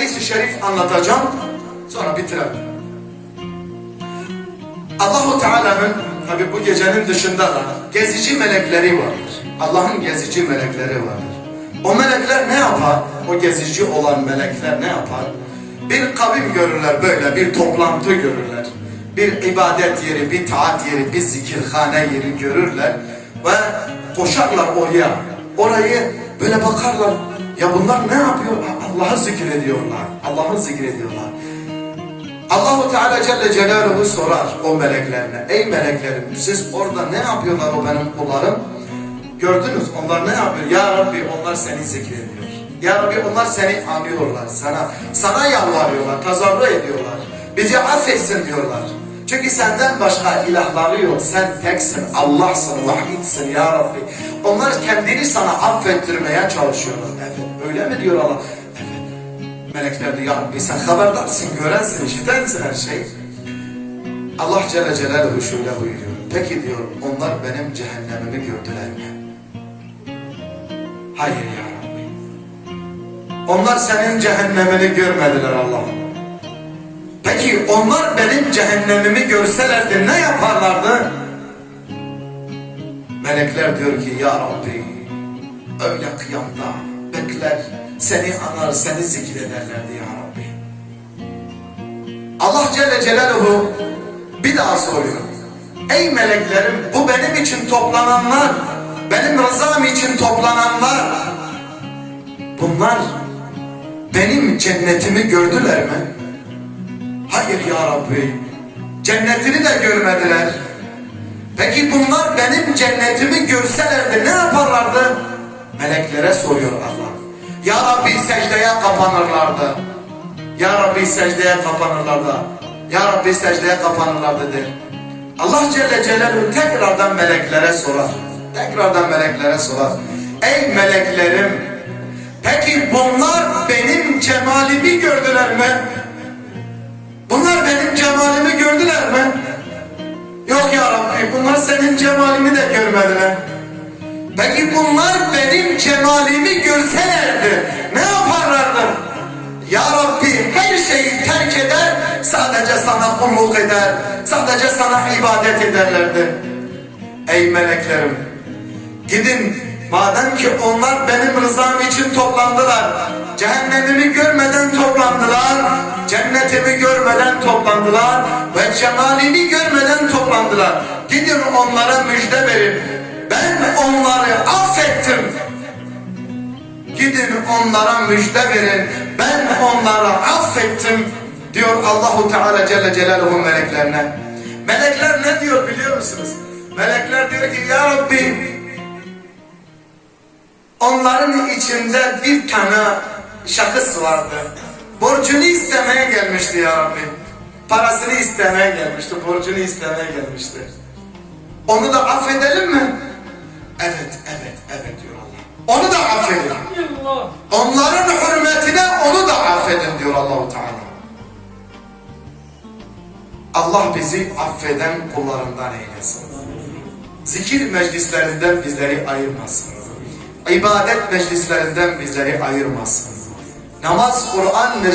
hadis-i şerif anlatacağım. Sonra bitirelim. Allahu Teala'nın tabi bu gecenin dışında da gezici melekleri vardır. Allah'ın gezici melekleri vardır. O melekler ne yapar? O gezici olan melekler ne yapar? Bir kavim görürler böyle, bir toplantı görürler. Bir ibadet yeri, bir taat yeri, bir zikirhane yeri görürler. Ve koşarlar oraya. Orayı böyle bakarlar. Ya bunlar ne yapıyor? Allah'ı zikrediyorlar. Allah'ı zikrediyorlar. Allahu Teala Celle Celaluhu sorar o meleklerine. Ey meleklerim siz orada ne yapıyorlar o benim kullarım? Gördünüz onlar ne yapıyor? Ya Rabbi onlar seni zikrediyor. Ya Rabbi onlar seni anıyorlar sana. Sana yalvarıyorlar, tazarru ediyorlar. Bizi affetsin diyorlar. Çünkü senden başka ilahları yok. Sen teksin, Allah'sın, vahidsin ya Rabbi. Onlar kendini sana affettirmeye çalışıyorlar. Evet öyle mi diyor Allah? Melekler diyor ya Rabbi sen haberdarsın, görensin, işitensin her şey. Allah Celle Celaluhu şöyle buyuruyor. Peki diyor onlar benim cehennemimi gördüler mi? Hayır ya Rabbi. Onlar senin cehennemini görmediler Allah'ım. Peki onlar benim cehennemimi görselerdi ne yaparlardı? Melekler diyor ki ya Rabbi öyle kıyamda bekler seni anar seni zikrederlerdi ya Rabbi. Allah Celle Celaluhu bir daha soruyor. Ey meleklerim bu benim için toplananlar, benim rızam için toplananlar, bunlar benim cennetimi gördüler mi? Hayır ya Rabbi, cennetini de görmediler. Peki bunlar benim cennetimi yaparlardı? Meleklere soruyor Allah. Ya Rabbi secdeye kapanırlardı. Ya Rabbi secdeye kapanırlardı. Ya Rabbi secdeye kapanırlardı der. Allah Celle Celaluhu tekrardan meleklere sorar. Tekrardan meleklere sorar. Ey meleklerim, peki bunlar benim cemalimi gördüler mi? Bunlar benim cemalimi gördüler mi? Yok ya Rabbi, bunlar senin cemalini de görmediler. Peki bunlar benim cemalimi görselerdi ne yaparlardı? Ya Rabbi her şeyi terk eder, sadece sana kulluk eder, sadece sana ibadet ederlerdi. Ey meleklerim, gidin madem ki onlar benim rızam için toplandılar, cehennemimi görmeden toplandılar, cennetimi görmeden toplandılar ve cemalimi görmeden toplandılar. Gidin onlara müjde verin. Ben onları affettim. Gidin onlara müjde verin. Ben onları affettim diyor Allahu Teala Celle Celaluhu meleklerine. Melekler ne diyor biliyor musunuz? Melekler diyor ki ya Rabbi onların içinde bir tane şahıs vardı. Borcunu istemeye gelmişti ya Rabbi. Parasını istemeye gelmişti, borcunu istemeye gelmişti. Onu da affedelim mi? Evet, evet, evet diyor Allah. Onu da affedin. Onların hürmetine onu da affedin diyor Allahu Teala. Allah bizi affeden kullarından eylesin. Zikir meclislerinden bizleri ayırmasın. İbadet meclislerinden bizleri ayırmasın. Namaz, Kur'an meclislerinden